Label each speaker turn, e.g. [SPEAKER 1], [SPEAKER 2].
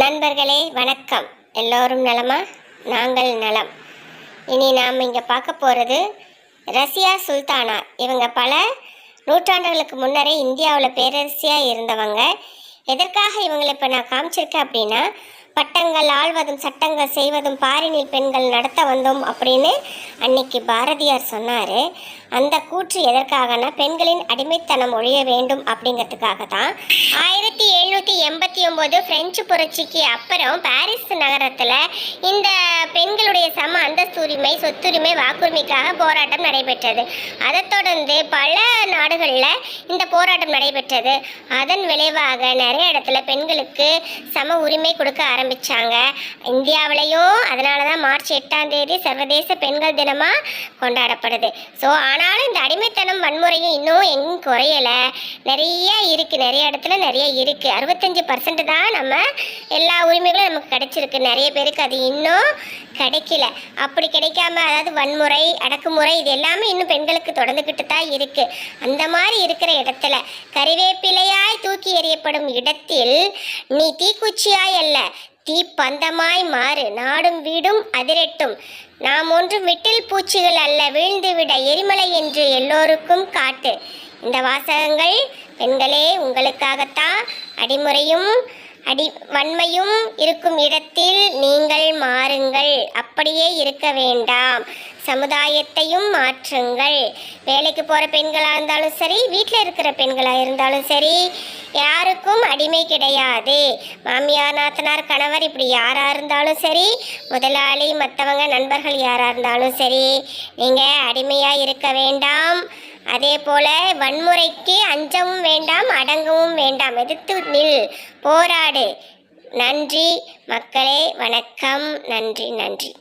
[SPEAKER 1] நண்பர்களே வணக்கம். எல்லோரும் நலமா? நாங்கள் நலம். இனி நாம் இங்கே பார்க்க போகிறது ரஷ்யா சுல்தானா. இவங்க பல நூற்றாண்டுகளுக்கு முன்னரே இந்தியாவில் பேரரசியாக இருந்தவங்க. எதற்காக இவங்களை இப்போ நான் காமிச்சிருக்கேன் அப்படின்னா பட்டங்கள் ஆழ்வதும் சட்டங்கள் செய்வதும் பாரினில் பெண்கள் நடத்த வந்தோம் அப்படின்னு அன்னைக்கு பாரதியார் சொன்னார். அந்த கூற்று எதற்காகனா பெண்களின் அடிமைத்தனம் ஒழிய வேண்டும் அப்படிங்கிறதுக்காக தான் ஆயிரத்தி எழுநூற்றி எண்பத்தி ஒம்பது பிரெஞ்சு புரட்சிக்கு அப்புறம் பாரிஸ் நகரத்தில் இந்த பெண்களுடைய சம அந்தஸ்துரிமை சொத்துரிமை வாக்குரிமைக்காக போராட்டம் நடைபெற்றது. அதைத் தொடர்ந்து பல நாடுகளில் இந்த போராட்டம் நடைபெற்றது. அதன் விளைவாக நிறைய இடத்துல பெண்களுக்கு சம உரிமை கொடுக்க ஆரம்பித்தாங்க இந்தியாவிலையும் அதனால மார்ச் எட்டாம் தேதி சர்வதேச பெண்கள் தினமாக கொண்டாடப்படுது. ஸோ ஆனாலும் இந்த அடிமைத்தனம் வன்முறையும் இன்னும் எங்கும் குறையலை. நிறைய இருக்குது நிறைய இடத்துல நிறைய இருக்குது அறுபத்தஞ்சு பர்சன்ட் தான் நம்ம எல்லா உரிமைகளும் நமக்கு கிடைச்சிருக்கு. நிறைய பேருக்கு அது இன்னும் கிடைக்கல. அப்படி கிடைக்காம அதாவது வன்முறை அடக்குமுறை இது எல்லாமே இன்னும் பெண்களுக்கு தொடர்ந்துக்கிட்டு தான் இருக்குது அந்த மாதிரி இருக்கிற இடத்துல கறிவேப்பிலையாய் தூக்கி எறியப்படும் இடத்தில் நீ தீக்குச்சியாய் அல்ல. தீப்பந்தமாய் மாறு. நாடும் வீடும் அதிரட்டும். நாம் ஒன்றும் விட்டில் பூச்சிகள் அல்ல வீழ்ந்துவிட எரிமலை என்று எல்லோருக்கும் காட்டு. இந்த வாசகங்கள் பெண்களே உங்களுக்காகத்தான் அடிமுறையும் அடி வன்மையும் இருக்கும் இடத்தில் நீங்கள் மாறுங்கள். அப்படியே இருக்க வேண்டாம். சமுதாயத்தையும் மாற்றுங்கள். வேலைக்கு போகிற பெண்களாக இருந்தாலும் சரி வீட்டில் இருக்கிற பெண்களாக இருந்தாலும் சரி யாருக்கும் அடிமை கிடையாது. மாமியார் நாத்தனார் கணவர் இப்படி யாராக இருந்தாலும் சரி முதலாளி மற்றவங்க நண்பர்கள் யாராக இருந்தாலும் சரி நீங்கள் அடிமையாக இருக்க வேண்டாம். அதே போல வன்முறைக்கு அஞ்சவும் வேண்டாம் அடங்கவும் வேண்டாம். எதிர்த்து நில் போராடு. நன்றி மக்களே வணக்கம். நன்றி நன்றி.